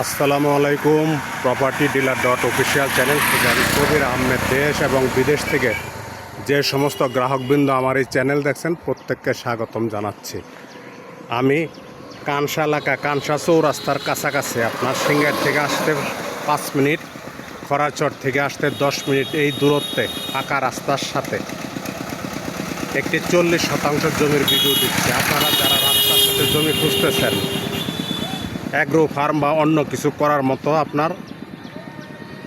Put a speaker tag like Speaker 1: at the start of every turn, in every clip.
Speaker 1: আসসালামু আলাইকুম property dealer dot official channel থেকে আমি কবির আহমেদ, দেশ এবং বিদেশ থেকে যে সমস্ত গ্রাহকবৃন্দ আমার এই চ্যানেল দেখছেন, প্রত্যেককে স্বাগতম জানাচ্ছি। আমি কানসা এলাকা, কানসা চৌরাস্তার কাছাকাছি, আপনার সিঙ্গার থেকে আসতে পাঁচ মিনিট খরাচর থেকে আসতে দশ মিনিট এই দূরত্বে পাকা রাস্তার সাথে। একটি চল্লিশ শতাংশ জমির ভিডিও দিচ্ছে। আপনারা যারা রাস্তার সাথে জমি খুঁজতেছেন অ্যাগ্রো ফার্ম বা অন্য কিছু করার মতো আপনার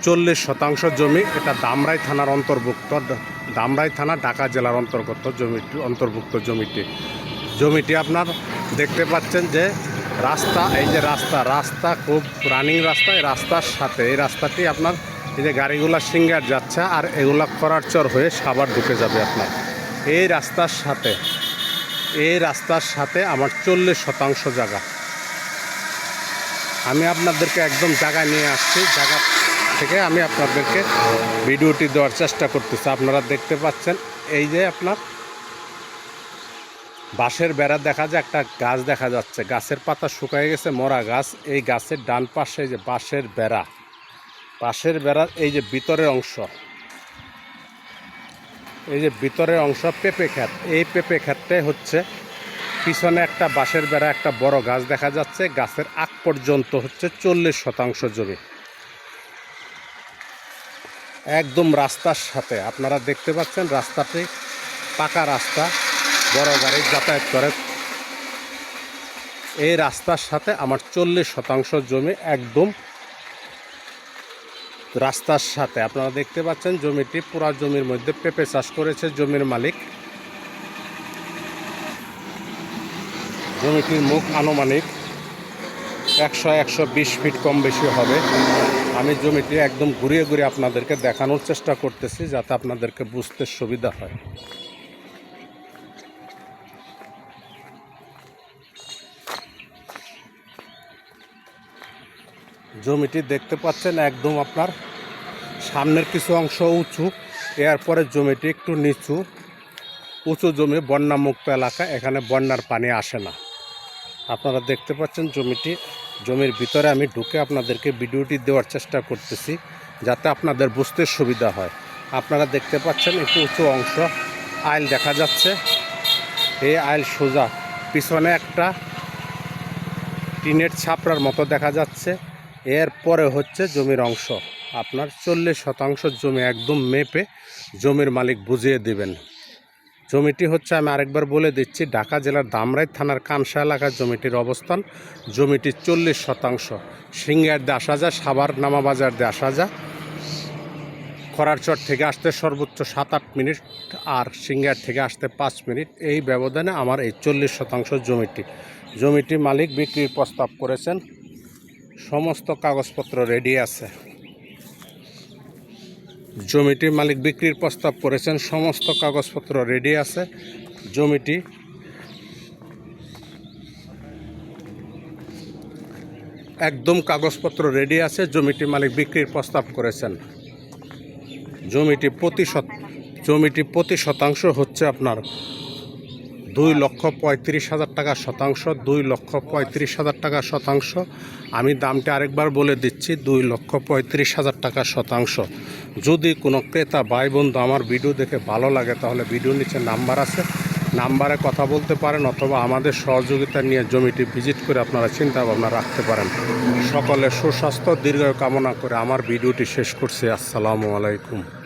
Speaker 1: চল্লিশ শতাংশ জমি এটা দামরাই থানার অন্তর্ভুক্ত, দামরাই থানা ঢাকা জেলার অন্তর্গত জমিটি অন্তর্ভুক্ত জমিটি। জমিটি আপনার দেখতে পাচ্ছেন যে রাস্তা, এই যে রাস্তা রাস্তা খুব রানিং রাস্তা, এই রাস্তার সাথে, এই রাস্তাটি আপনার এই যে গাড়িগুলা সিঙ্গার যাচ্ছে আর এগুলা করার চর হয়ে সাবার ঢুকে যাবে আপনার। এই রাস্তার সাথে, এই রাস্তার সাথে আমার চল্লিশ শতাংশ জায়গা। আমি আপনাদেরকে একদম জায়গায় নিয়ে আসছি, জায়গা থেকে আমি আপনাদেরকে ভিডিওটি দেওয়ার চেষ্টা করতেছি। আপনারা দেখতে পাচ্ছেন, এই যে আপনার বাঁশের বেড়া দেখা যায়, একটা গাছ দেখা যাচ্ছে। গাছের পাতা শুকায় গেছে, মরা গাছ। এই গাছের ডান পাশে যে বাঁশের বেড়া, বাঁশের বেড়ার এই যে ভিতরের অংশ, এই যে ভিতরের অংশ পেঁপে ক্ষেত। এই পেঁপে ক্ষেতটাই হচ্ছে পিছনে একটা বাঁশের বেড়া, একটা বড় গাছ দেখা যাচ্ছে। গাছের আগ পর্যন্ত হচ্ছে চল্লিশ শতাংশ জমি। একদম রাস্তার সাথে, আপনারা দেখতে পাচ্ছেন রাস্তাটি পাকা রাস্তা, বড় গাড়ি যাতায়াত করে। এই রাস্তার সাথে আমার চল্লিশ শতাংশ জমি একদম রাস্তার সাথে। আপনারা দেখতে পাচ্ছেন জমিটি পুরা জমির মধ্যে পেঁপে চাষ করেছে জমির মালিক। জমিটির মুখ আনুমানিক একশো একশো বিশ ফিট কম বেশি হবে। আমি জমিটি একদম ঘুরিয়ে ঘুরিয়ে আপনাদেরকে দেখানোর চেষ্টা করতেছি যাতে আপনাদেরকে বুঝতে সুবিধা হয়। জমিটি দেখতে পাচ্ছেন একদম আপনার সামনের কিছু অংশ উঁচু, এরপরে জমিটি একটু নিচু। উঁচু জমি বন্যামুক্ত এলাকা, এখানে বন্যার পানি আসে না। আপনারা দেখতে পাচ্ছেন জমিটি, জমির ভিতরে আমি ঢুকে আপনাদেরকে ভিডিওটি দেওয়ার চেষ্টা করতেছি, যাতে আপনাদের বুঝতে সুবিধা হয়। আপনারা দেখতে পাচ্ছেন একটু উঁচু অংশ আইল দেখা যাচ্ছে। এই আইল সোজা, পিছনে একটা টিনের ছাপড়ার মতো দেখা যাচ্ছে। এরপরে হচ্ছে জমির অংশ। আপনার চল্লিশ শতাংশ জমি একদম মেপে জমির মালিক বুঝিয়ে দিবেন। জমিটি হচ্ছে, আমি আরেকবার বলে দিচ্ছি, ঢাকা জেলার দামরাই থানার কানসা এলাকার জমিটির অবস্থান। জমিটি চল্লিশ শতাংশ। সিঙ্গার দিয়ে আসা যায় সাবার নামাবাজার দিয়ে আসা যায় খরারচর থেকে আসতে সর্বোচ্চ সাত আট মিনিট আর সিঙ্গার থেকে আসতে পাঁচ মিনিট। এই ব্যবধানে আমার এই চল্লিশ শতাংশ জমিটি। জমিটি মালিক বিক্রির প্রস্তাব করেছেন। সমস্ত কাগজপত্র রেডি আছে। জমিটির মালিক বিক্রির প্রস্তাব করেছেন, সমস্ত কাগজপত্র রেডি আছে। জমিটি একদম কাগজপত্র রেডি আছে জমিটি মালিক বিক্রির প্রস্তাব করেছেন। জমিটি প্রতি জমিটি প্রতি শতাংশ হচ্ছে আপনার দুই লক্ষ পঁয়ত্রিশ হাজার টাকা শতাংশ, দুই লক্ষ পঁয়ত্রিশ হাজার টাকা শতাংশ। আমি দামটা আরেকবার বলে দিচ্ছি, দুই লক্ষ পঁয়ত্রিশ হাজার টাকা শতাংশ। যদি কোনো ক্রেতা ভাই বন্ধু আমার ভিডিও দেখে ভালো লাগে, তাহলে ভিডিও নিচে নাম্বার আছে। নাম্বারে কথা বলতে পারেন অথবা আমাদের সহযোগিতা নিয়ে জমিটি ভিজিট করে আপনারা চিন্তা ভাবনা রাখতে পারেন। সকলে সুস্বাস্থ্য দীর্ঘ কামনা করে আমার ভিডিওটি শেষ করছি। আসসালামু আলাইকুম।